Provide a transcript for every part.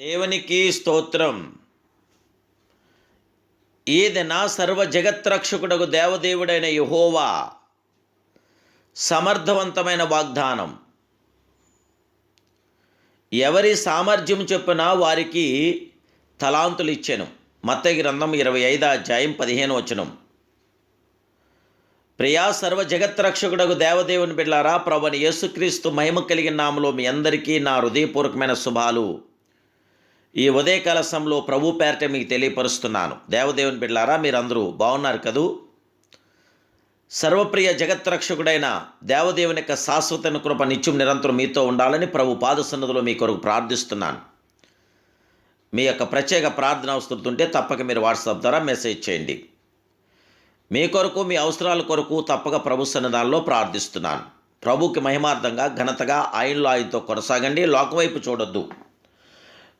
దేవునికి స్తోత్రం. ఈదిన సర్వ జగత్రక్షకుడకు దేవదేవుడైన యహోవా సమర్థవంతమైన వాగ్దానం. ఎవరి సామర్థ్యం చెప్పినా వారికి తలాంతులు ఇచ్చాను. మత్తయి గ్రంథం ఇరవై ఐదు అధ్యాయం పదిహేను వచనం. ప్రియా సర్వ జగత్రక్షకుడకు దేవదేవుని బిడ్లారా ప్రభుని యేసుక్రీస్తు మహిమ కలిగిన నామలో మీ అందరికీ నా హృదయపూర్వకమైన శుభాలు. ఈ ఉదయకాల సమయంలో ప్రభు పేరట మీకు తెలియపరుస్తున్నాను. దేవదేవుని బిడ్డలారా మీరందరూ బాగున్నారు కదూ? సర్వప్రియ జగత్రక్షకుడైన దేవదేవుని యొక్క శాశ్వత కృప నిత్యం నిరంతరం మీతో ఉండాలని ప్రభు పాద సన్నదిలో మీ కొరకు ప్రార్థిస్తున్నాను. మీ యొక్క ప్రత్యేక ప్రార్థన అవసరుతుంటే తప్పక మీరు వాట్సాప్ ద్వారా మెసేజ్ చేయండి. మీ కొరకు మీ అవసరాల కొరకు తప్పక ప్రభు సన్నిధానంలో ప్రార్థిస్తున్నాను. ప్రభుకి మహిమార్థంగా ఘనతగా ఆయనలో ఆయనతో కొనసాగండి. లోకవైపు చూడొద్దు.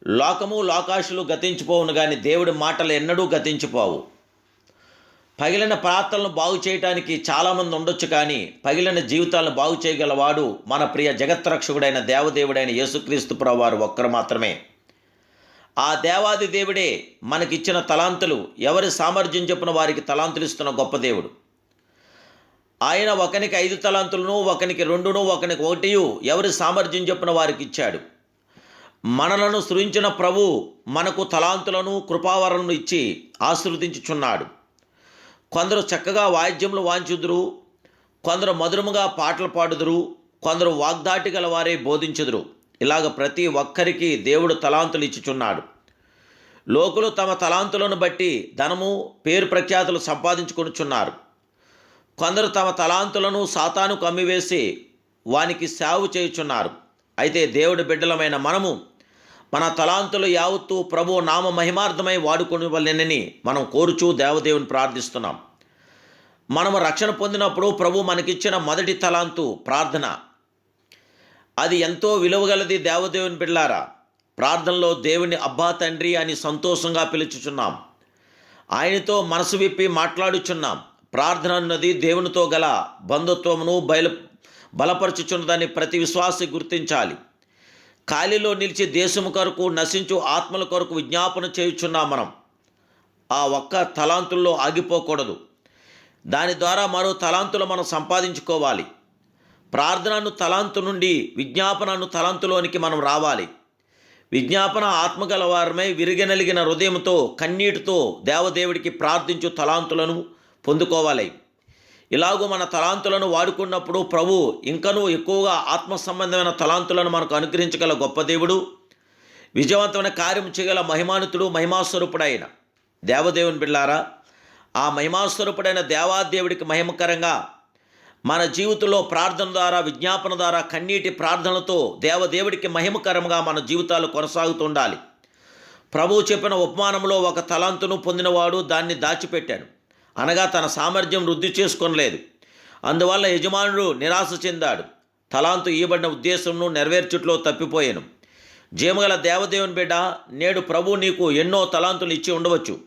లోకము లోకాశులు గతించిపోవును కానీ దేవుడి మాటలు ఎన్నడూ గతించిపోవు. పగిలిన ప్రార్థనలను బాగు చేయటానికి చాలామంది ఉండొచ్చు కానీ పగిలిన జీవితాలను బాగు చేయగలవాడు మన ప్రియ జగత్రక్షకుడైన దేవదేవుడైన యేసుక్రీస్తు ప్రవారు ఒక్కరు మాత్రమే. ఆ దేవాది దేవుడే మనకిచ్చిన తలాంతులు ఎవరి సామర్థ్యం చెప్పిన వారికి తలాంతులు ఇస్తున్న గొప్ప దేవుడు. ఆయన ఒకనికి ఐదు తలాంతులను ఒకనికి రెండును ఒకనికి ఒకటియు ఎవరి సామర్థ్యం చెప్పిన వారికి ఇచ్చాడు మనలను సృజించిన ప్రభు మనకు తలాంతులను కృపావరణను ఇచ్చి ఆశీర్వదించుచున్నాడు. కొందరు చక్కగా వాయిద్యములు వాంచుదురు కొందరు మధురముగా పాటలు పాడుదురు కొందరు వాగ్దాటి గల వారే బోధించుదురు. ఇలాగ ప్రతి ఒక్కరికి దేవుడు తలాంతులు ఇచ్చుచున్నాడు. లోకులు తమ తలాంతులను బట్టి ధనము పేరు ప్రఖ్యాతులు సంపాదించుకొనుచున్నారు. కొందరు తమ తలాంతులను సాతాను కమ్మివేసి వానికి సేవ చేయుచున్నారు. అయితే దేవుడి బిడ్డలమైన మనము మన తలాంతులు యావత్తు ప్రభు నామ మహిమార్థమై వాడుకొనివలెనని మనం కోరుచూ దేవదేవుని ప్రార్థిస్తున్నాం. మనము రక్షణ పొందినప్పుడు ప్రభు మనకిచ్చిన మొదటి తలాంతు ప్రార్థన. అది ఎంతో విలువగలది దేవదేవుని బిడ్లారా. ప్రార్థనలో దేవుని అబ్బా తండ్రి అని సంతోషంగా పిలుచుచున్నాం. ఆయనతో మనసు విప్పి మాట్లాడుచున్నాం. ప్రార్థన అన్నది దేవునితో గల బంధుత్వమును బయలు బలపరచుచున్నదని ప్రతి విశ్వాసి గుర్తించాలి. ఖాళీలో నిలిచి దేశము కొరకు నశించు ఆత్మల కొరకు విజ్ఞాపన చేయుచున్నాం మనం. ఆ ఒక్క తలాంతుల్లో ఆగిపోకూడదు. దాని ద్వారా మరో తలాంతులు మనం సంపాదించుకోవాలి. ప్రార్థనను తలాంతు నుండి విజ్ఞాపనను తలాంతులోనికి మనం రావాలి. విజ్ఞాపన ఆత్మగల వారమై విరిగనలిగిన హృదయంతో కన్నీటితో దేవదేవుడికి ప్రార్థించు తలాంతులను పొందుకోవాలి. ఇలాగూ మన తలాంతులను వాడుకున్నప్పుడు ప్రభు ఇంకనూ ఎక్కువగా ఆత్మ సంబంధమైన తలాంతులను మనకు అనుగ్రహించగల గొప్ప దేవుడు విజయవంతమైన కార్యం చేయగల మహిమానుతుడు మహిమాస్వరూపుడైన దేవదేవుని బిళ్ళారా. ఆ మహిమాస్వరూపుడైన దేవాదేవుడికి మహిమకరంగా మన జీవితంలో ప్రార్థన ద్వారా విజ్ఞాపన ద్వారా కన్నీటి ప్రార్థనతో దేవదేవుడికి మహిమకరంగా మన జీవితాలు కొనసాగుతూ ఉండాలి. ప్రభువు చెప్పిన ఉపమానంలో ఒక తలాంతును పొందినవాడు దాన్ని దాచిపెట్టాడు. అనగా తన సామర్థ్యం వృద్ధి చేసుకోనలేదు. అందువల్ల యజమానుడు నిరాశ చెందాడు. తలాంతు ఇవ్వబడిన ఉద్దేశంను నెరవేర్చుట్లో తప్పిపోయాను. జీమగల దేవదేవుని బిడ్డ నేడు ప్రభు నీకు ఎన్నో తలాంతులు ఇచ్చి ఉండవచ్చు.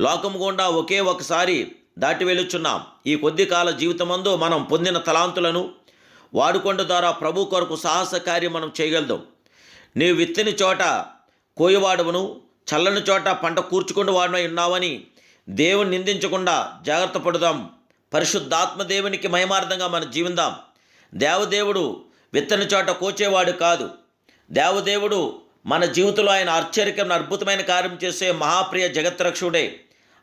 లోకము గుండా ఒకే ఒకసారి దాటి వెలుచున్నాం ఈ కొద్ది కాల జీవితమందు మనం పొందిన తలాంతులను వాడుకొండ ద్వారా ప్రభు కొరకు సాహస కార్యం మనం చేయగలుగుతాం. నీవు విత్తిన చోట కోయవాడవును చల్లని చోట పంట కూర్చుకుంటూ వాడినై ఉన్నావని దేవుని నిందించకుండా జాగ్రత్త పడుదాం. పరిశుద్ధాత్మ దేవునికి మహిమార్థంగా మనం జీవిందాం. దేవదేవుడు విత్తని చోట కోచేవాడు కాదు. దేవదేవుడు మన జీవితంలో ఆయన ఆశ్చర్యకరమైన అద్భుతమైన కార్యం చేసే మహాప్రియ జగత్రక్షుడే.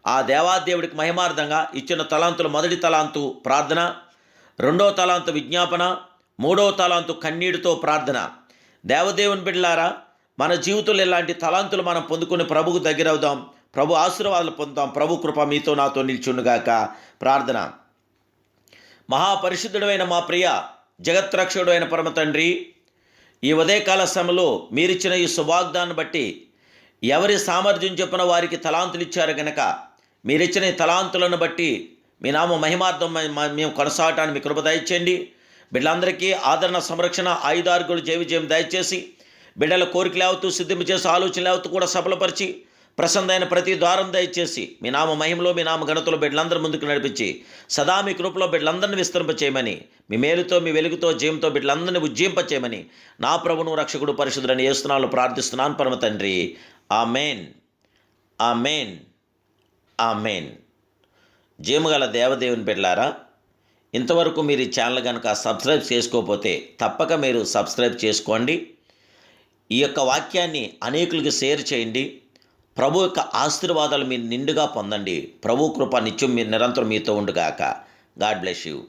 ఆ దేవాదేవుడికి మహిమార్థంగా ఇచ్చిన తలాంతులు మొదటి తలాంతు ప్రార్థన రెండో తలాంతు విజ్ఞాపన మూడో తలాంతు కన్నీటితో ప్రార్థన. దేవదేవుని బిడ్డలారా మన జీవితంలో ఇలాంటి తలాంతులు మనం పొందుకుని ప్రభుకు దగ్గరవుదాం. ప్రభు ఆశీర్వాదాలు పొందుతాం. ప్రభు కృప మీతో నాతో నిల్చుండుగాక ప్రార్థన. మహాపరిశుద్ధుడైన మా ప్రియ జగత్రక్షుడు అయిన పరమ తండ్రి ఈ ఉదయకాల సమయంలో మీరిచ్చిన ఈ శుభాగ్దాన్ని బట్టి ఎవరి సామర్థ్యం చెప్పిన వారికి తలాంతులు ఇచ్చారు గనక మీరిచ్చిన ఈ తలాంతులను బట్టి మీ నామ మహిమార్థం మేము కొనసాగటానికి మీ కృప దయచేయండి. బిడ్డలందరికీ ఆదరణ సంరక్షణ ఆయుధార్గులు జయ విజయం దయచేసి బిడ్డల కోరికలు అవుతూ సిద్ధింపు చేసి ఆలోచనలు అవుతూ కూడా సఫలపరిచి ప్రసన్నైన ప్రతి ద్వారం దయచేసి మీ నామ మహిమలో మీ నామ ఘనతలో బిడ్డలందరి ముందుకు నడిపించి సదా మీ కృపలో బిడ్డలందరినీ విస్తరింపచేయమని మీ మేలుతో మీ వెలుగుతో జయంతో బిడ్డలందరినీ ఉజ్జీంపచేయమని నా ప్రభును రక్షకుడు పరిశుద్ధులని చేస్తున్నాను ప్రార్థిస్తున్నాను. పరమ తండ్రి. ఆమెన్. ఆమెన్. ఆమెన్. జీమగల దేవదేవుని బిడ్డలారా ఇంతవరకు మీరు ఈ ఛానల్ కనుక సబ్స్క్రైబ్ చేసుకోకపోతే తప్పక మీరు సబ్స్క్రైబ్ చేసుకోండి. ఈ యొక్క వాక్యాన్ని అనేకులకి షేర్ చేయండి. ప్రభు యొక్క ఆశీర్వాదాలు మీరు నిండుగా పొందండి. ప్రభు కృప నిత్యం మీరు నిరంతరం మీతో ఉండుగాక. God bless you.